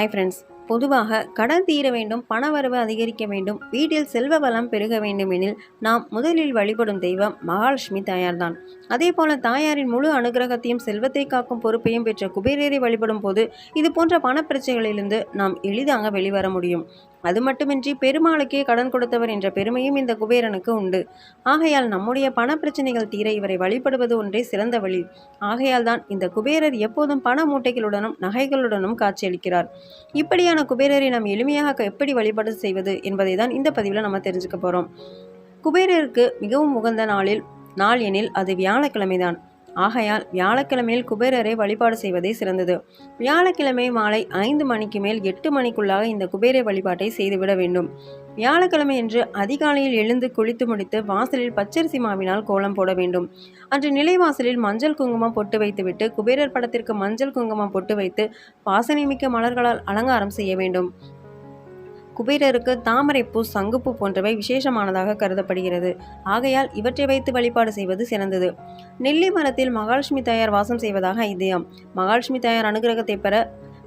Hi friends பொதுவாக கடன் தீர வேண்டும் பணவரவு அதிகரிக்க வேண்டும் வீட்டில் செல்வ வளம் பெருக வேண்டுமெனில் நாம் முதலில் வழிபடும் தெய்வம் மகாலட்சுமி தாயார்தான். அதே போல தாயாரின் முழு அனுகிரகத்தையும் செல்வத்தை காக்கும் பொறுப்பையும் பெற்ற குபேரரை வழிபடும் போது இது போன்ற பணப்பிரச்சனைகளிலிருந்து நாம் எளிதாக வெளிவர முடியும். அது மட்டுமின்றி பெருமாளுக்கே கடன் கொடுத்தவர் என்ற பெருமையும் இந்த குபேரனுக்கு உண்டு. ஆகையால் நம்முடைய பண பிரச்சனைகள் தீர இவரை வழிபடுவது ஒன்றே சிறந்த வழி. ஆகையால் தான் இந்த குபேரர் எப்போதும் பண மூட்டைகளுடனும் நகைகளுடனும் காட்சியளிக்கிறார். இப்படியான குபேரரை நாம் எளிமையாக எப்படி வழிபாடு செய்வது என்பதை தான் இந்த பதிவில் நம்ம தெரிஞ்சுக்க போகிறோம் குபேரருக்கு மிகவும் உகந்த நாளில் நாள் எனில் அது வியாழக்கிழமைதான். ஆகையால் வியாழக்கிழமையில் குபேரரை வழிபாடு செய்வதே சிறந்தது. வியாழக்கிழமை மாலை ஐந்து மணிக்கு மேல் எட்டு மணிக்குள்ளாக இந்த குபேர வழிபாட்டை செய்துவிட வேண்டும். வியாழக்கிழமை என்று அதிகாலையில் எழுந்து குளித்து முடித்து வாசலில் பச்சரிசி மாவினால் கோலம் போட வேண்டும். அன்று நிலைவாசலில் மஞ்சள் குங்குமம் பொட்டு வைத்துவிட்டு குபேரர் படத்திற்கு மஞ்சள் குங்குமம் பொட்டு வைத்து வாசனைமிக்க மலர்களால் அலங்காரம் செய்ய வேண்டும். குபேரருக்கு தாமரைப்பூ சங்குப்பூ போன்றவை விசேஷமானதாக கருதப்படுகிறது. ஆகையால் இவற்றை வைத்து வழிபாடு செய்வது சிறந்தது. நெல்லி மரத்தில் மகாலட்சுமி தாயார் வாசம் செய்வதாக இதயம் மகாலட்சுமி தாயார் அனுகிரகத்தை பெற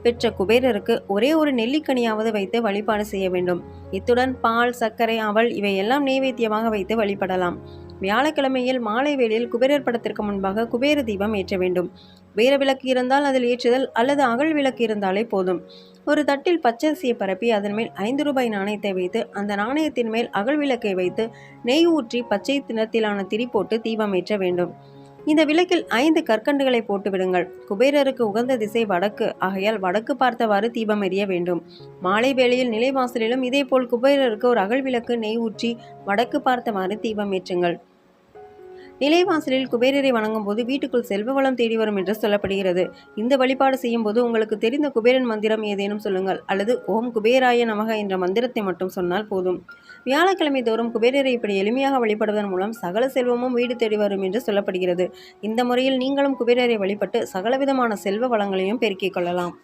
பெற்ற குபேரருக்கு ஒரே ஒரு நெல்லிக்கனியாவது வைத்து வழிபாடு செய்ய வேண்டும். இத்துடன் பால் சர்க்கரை அவள் இவையெல்லாம் நெய்வேத்தியமாக வைத்து வழிபடலாம். வியாழக்கிழமையில் மாலை வேளையில் குபேரர் படத்திற்கு முன்பாக குபேர தீபம் ஏற்ற வேண்டும். குபேர விளக்கு இருந்தால் அதில் ஏற்றுதல் அல்லது அகல் விளக்கு இருந்தாலே போதும். ஒரு தட்டில் பச்சரிசியை பரப்பி அதன் மேல் ஐந்து ரூபாய் நாணயத்தை வைத்து அந்த நாணயத்தின் மேல் அகல் விளக்கை வைத்து நெய் ஊற்றி பச்சை தினத்திலான திரி போட்டு தீபம் ஏற்ற வேண்டும். இந்த விளக்கில் ஐந்து கற்கண்டுகளை போட்டு விடுங்கள். குபேரருக்கு உகந்த திசை வடக்கு. ஆகையால் வடக்கு பார்த்தவாறு தீபம் எரிய வேண்டும். மாலை வேளையில் நிலைவாசலிலும் இதேபோல் குபேரருக்கு ஒரு அகல் விளக்கு நெய் ஊற்றி வடக்கு பார்த்தவாறு தீபம் ஏற்றுங்கள். நிலைவாசலில் குபேரரை வணங்கும் போது வீட்டுக்குள் செல்வ வளம் தேடி வரும் என்று சொல்லப்படுகிறது. இந்த வழிபாடு செய்யும் போது உங்களுக்கு தெரிந்த குபேரன் மந்திரம் ஏதேனும் சொல்லுங்கள் அல்லது ஓம் குபேராய நமக என்ற மந்திரத்தை மட்டும் சொன்னால் போதும். வியாழக்கிழமை தோறும் குபேரரை இப்படி எளிமையாக வழிபடுவதன் மூலம் சகல செல்வமும் வீடு தேடி வரும் என்று சொல்லப்படுகிறது. இந்த முறையில் நீங்களும் குபேரரை வழிபட்டு சகலவிதமான செல்வ வளங்களையும் பெருக்கிக் கொள்ளலாம்.